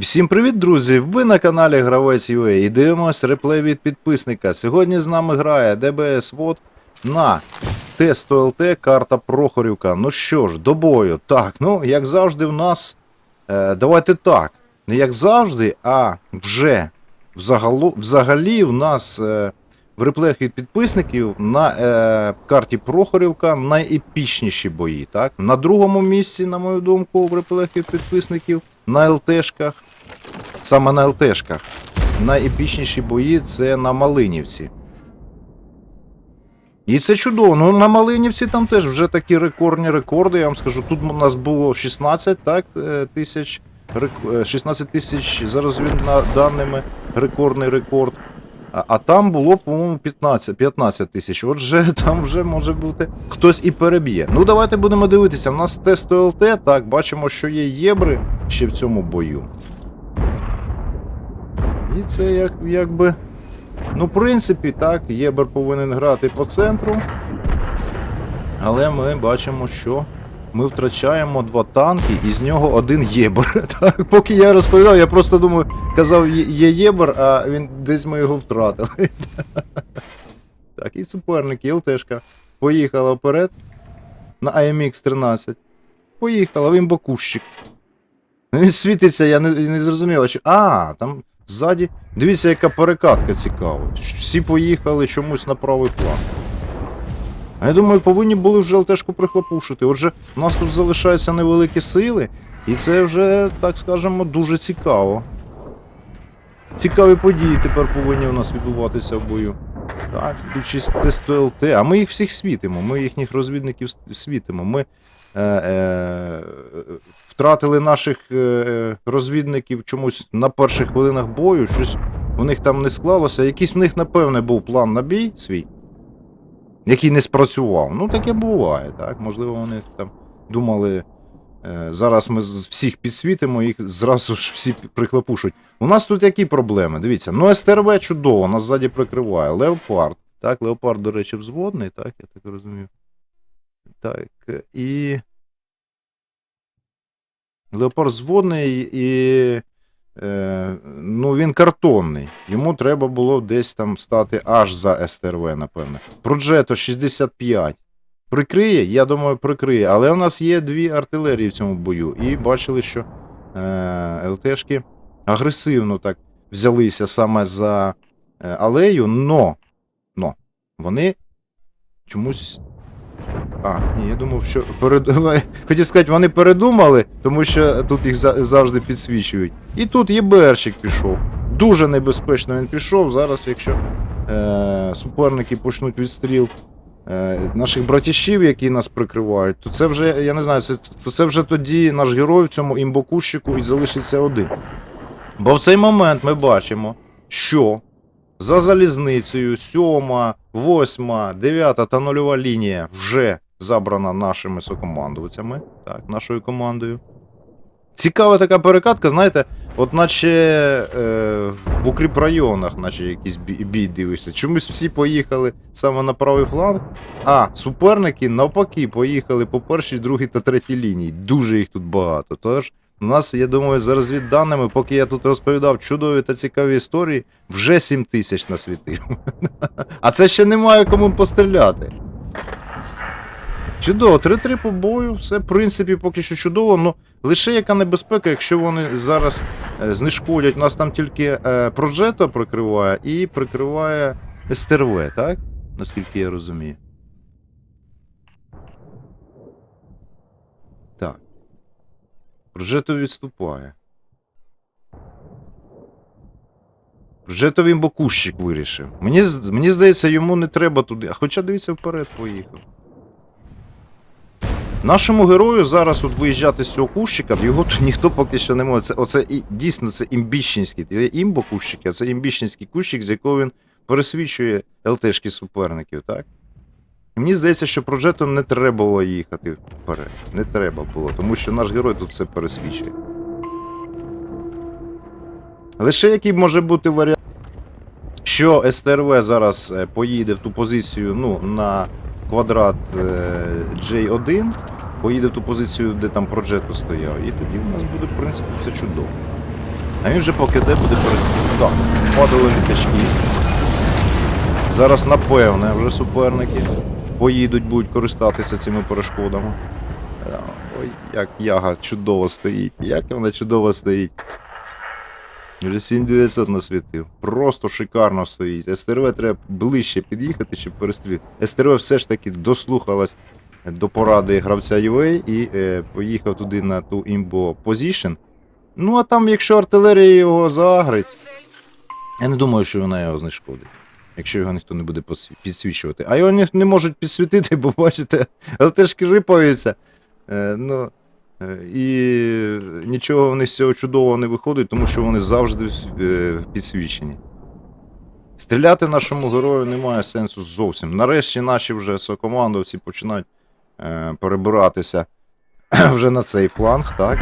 Всім привіт, друзі! Ви на каналі Гравець UA і дивимось реплей від підписника. Сьогодні з нами грає ДБС Вот на Тесто ЛТ карта Прохорівка. Ну що ж, до бою. Так, ну як завжди, в нас. Е, давайте так. Не як завжди, а вже взагалу, взагалі в нас е, в реплеях від підписників на е, карті Прохорівка найепічніші бої. Так? На другому місці, на мою думку, в реплеях від підписників на ЛТшках. Саме на ЛТшках. Найепічніші бої це на Малинівці. І це чудово. Ну на Малинівці там теж вже такі рекордні рекорди. Я вам скажу, тут у нас було 16 так, е, тисяч. е, 16 тисяч зараз він на даними рекордний рекорд. А, а там було, по-моєму, 15, 15 тисяч. Отже, там вже може бути хтось і переб'є. Ну, давайте будемо дивитися. У нас тест ЛТ, так, бачимо, що є єбри ще в цьому бою. І це як, якби. Ну, в принципі, так, єбер повинен грати по центру. Але ми бачимо, що ми втрачаємо два танки, і з нього один єбер. Так, поки я розповідав, я просто думаю, казав, є єбер, а він десь ми його втратили. Так, і суперник, і. Поїхала вперед на AMX 13. Поїхала, він бокущик. Ну, Він світиться, я не, не зрозумів, що. А, там ззаді. Дивіться, яка перекатка цікава. Всі поїхали чомусь на правий план. А я думаю, повинні були вже ЛТшку прихлопушити. Отже, у нас тут залишаються невеликі сили, і це вже, так скажемо, дуже цікаво. Цікаві події тепер повинні у нас відбуватися в бою. Так, чисто тесто ЛТ, а ми їх всіх світимо, ми їхніх розвідників світимо. Ми втратили наших е, розвідників чомусь на перших хвилинах бою, щось у них там не склалося. Якийсь у них, напевне, був план на бій свій, який не спрацював. Ну, таке буває, так. Можливо, вони там думали. е, Зараз ми всіх підсвітимо, їх зразу ж всі приклепушуть. У нас тут які проблеми? Дивіться, ну СТРВ чудово, нас ззаді прикриває. Леопард. Так, Леопард, до речі, взводний, так, я так розумію. Так, і. Леопард взводний і. Е, ну, він картонний. Йому треба було десь там стати аж за СТРВ, напевне. Проджето 65. Прикриє? Я думаю, прикриє. Але у нас є дві артилерії в цьому бою. І бачили, що е, ЛТшки агресивно так взялися саме за е, алею, но, но вони чомусь. А, ні, я думав, що перед... хотів сказати, вони передумали, тому що тут їх за- завжди підсвічують. І тут єберчик пішов. Дуже небезпечно він пішов. Зараз, якщо е, суперники почнуть відстріл е, наших братішів, які нас прикривають, то це вже, я не знаю, це, то це вже тоді наш герой в цьому імбокущику і залишиться один. Бо в цей момент ми бачимо, що за залізницею 7, 8, 9 та 0 лінія вже забрана нашими сокомандувацями, так, нашою командою. Цікава така перекатка, знаєте, от наче е, в укріпрайонах, наче якийсь бій, дивишся. Чомусь всі поїхали саме на правий фланг, а суперники навпаки поїхали по першій, другій та третій лінії. Дуже їх тут багато. Тож у нас, я думаю, за розвідданими, поки я тут розповідав чудові та цікаві історії, вже 7 тисяч насвітив. А це ще немає кому постріляти. Чудово, 3-3 по бою, все в принципі поки що чудово, ну лише яка небезпека, якщо вони зараз е, знешкодять, у нас там тільки е, Проджето прикриває і прикриває СТРВ, так? Наскільки я розумію. Так. Проджето відступає. Проджето він бокущик вирішив. Мені, мені здається, йому не треба туди. А хоча дивіться вперед поїхав. Нашому герою зараз от виїжджати з цього кущика, його тут ніхто поки що не може. Це, оце і, дійсно це імбіщенський. Імбо кущик, а це імбіщенський кущик, з якого він пересвічує ЛТшки суперників, так? Мені здається, що проджету не треба було їхати вперед. Не треба було, тому що наш герой тут все пересвічує. Лише який може бути варіант, що СТРВ зараз е, поїде в ту позицію ну, на квадрат е, J1, поїде в ту позицію, де там Проджето стояв, і тоді у нас буде, в принципі, все чудово. А він вже поки де буде перестрілювати. Так, падали літачки. Зараз, напевне, вже суперники поїдуть, будуть користатися цими перешкодами. Е, Ой, як яга чудово стоїть. Як вона чудово стоїть. Вже 7900 насвітив. Просто шикарно стоїть. СТРВ треба ближче під'їхати, щоб перестрілити. СТРВ все ж таки дослухалась до поради гравця UA і е, поїхав туди на ту імбо позішн. Ну а там, якщо артилерія його заагрить, я не думаю, що вона його знешкодить. Якщо його ніхто не буде підсвічувати. А його не можуть підсвітити, бо бачите, ЛТшки рипаються. Е, ну, е, і нічого в них з цього чудового не виходить, тому що вони завжди е, підсвічені. Стріляти нашому герою немає сенсу зовсім. Нарешті наші вже сокомандовці починають е, перебиратися вже на цей фланг, так?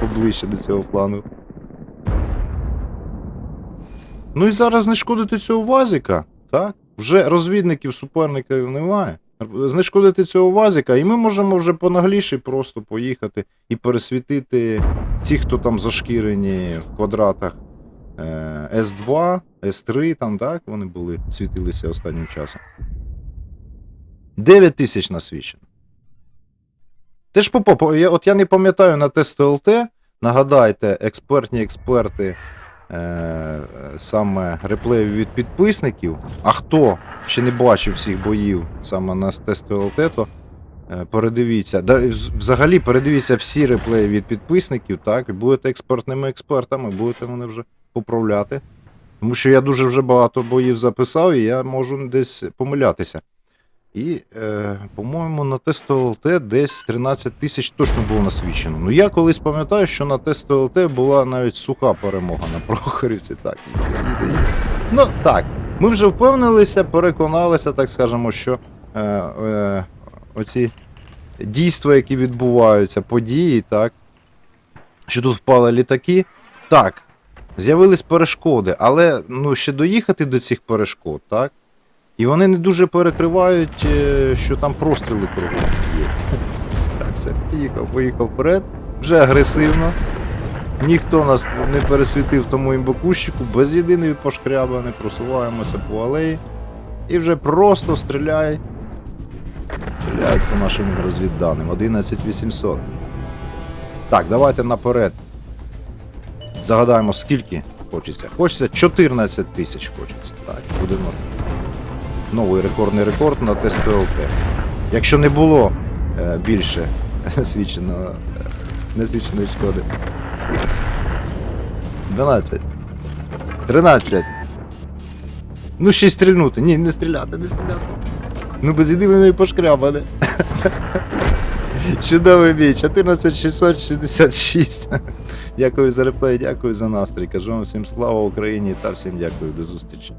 Поближче до цього флангу. Ну і зараз знешкодити цього вазіка, так? Вже розвідників суперників немає. Знешкодити цього вазіка, і ми можемо вже понагліше просто поїхати і пересвітити ті, хто там зашкірені в квадратах е, С2, С3, там, так, вони були, світилися останнім часом. 9 тисяч насвічено. Ти ж попо, от я не пам'ятаю на тесту ЛТ, нагадайте, експертні експерти е, саме реплеїв від підписників. А хто ще не бачив всіх боїв саме на тесту ЛТ, то е, передивіться. Да, взагалі передивіться всі реплеї від підписників, так, і будете експертними експертами, будете мене вже поправляти. Тому що я дуже вже багато боїв записав, і я можу десь помилятися. І, е, по-моєму, на тесту ЛТ десь 13 тисяч точно було насвічено. Ну я колись пам'ятаю, що на тесту ЛТ була навіть суха перемога на Прохорівці. Так. Ну так, ми вже впевнилися, переконалися, так скажемо, що е, е, оці дійства, які відбуваються, події, так, що тут впали літаки. Так, з'явились перешкоди, але ну, ще доїхати до цих перешкод, так? І вони не дуже перекривають, е, що там простріли кругом є. Так, все, поїхав, поїхав вперед. Вже агресивно. Ніхто нас не пересвітив тому імбокущику, без єдиної пошкрябани, просуваємося по алеї. І вже просто стріляй. Стріляють по нашим розвідданим. 11800. Так, давайте наперед. Загадаємо, скільки хочеться. Хочеться 14 тисяч хочеться. Так, буде в нас новий рекордний рекорд на тест ПЛТ. Якщо не було е, більше свідченого, е, несвідченої шкоди. 12. 13. Ну, ще й стрільнути. Ні, не стріляти, не стріляти. Ну, без єдиної пошкрябане. Чудовий бій, 14666. Дякую за реплей, дякую за настрій. Кажу вам всім слава Україні та всім дякую, до зустрічі.